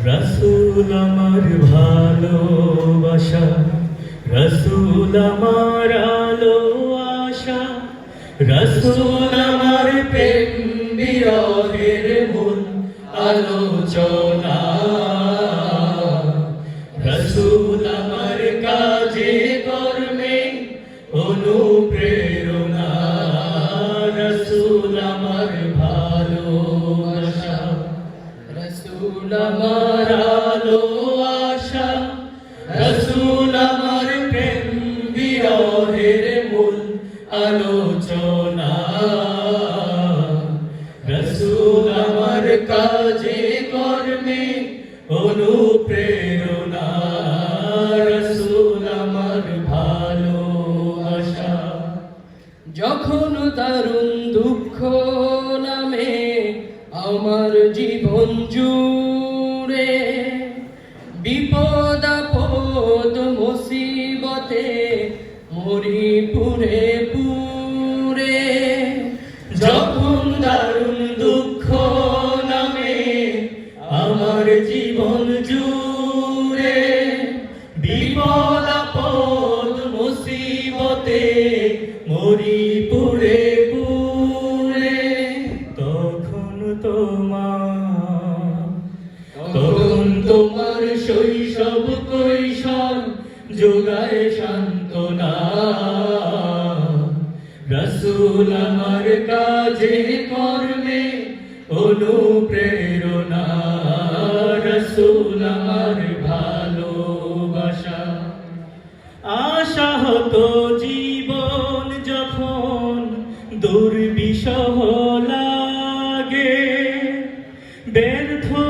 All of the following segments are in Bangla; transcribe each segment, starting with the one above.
রসুল আমার ভালোবাসা রসুল আমার আলো আশা রসুল রসুল আমার আলো আশা আলোচনা। রসুল আমার কাজে, কর্মে অনুপ্রেরণা। রসুল আমার ভালোবাসা যখন দারুণ দুঃখ নামে আমার জীবন জুড়ে বিপদ, আপদ, মুসিবতে মরি পুরে যখন দারুণ দুঃখ নামে আমার জীবন জুড়ে বিপদ, আপদ, মুসিবতে মরি পুরে পুরে শৈশব কৈশোর যোগায় সান্ত্বনা। রসুল আমার কাজে, কর্মে অনুপ্রেরণা। রসুল আমার ভালোবাসা। আশা হতো জীবন যখন দুর্বিষহ লাগে, ব্যর্থ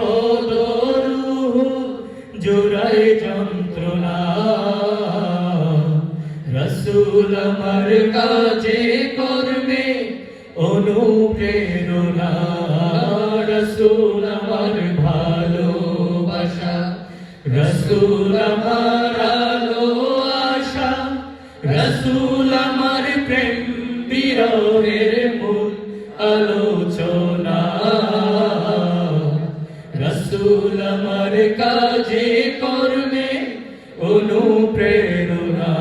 রসুল আমার কাজে কর্মে অনুপ্রেরণা। রসুল আমার ভালোবাসা। রসুল আমার আলো আশা। রসুল আমার প্রেম মূল আলোচনা। রসুল আমার কাজে কর্মে অনুপ্রেরণা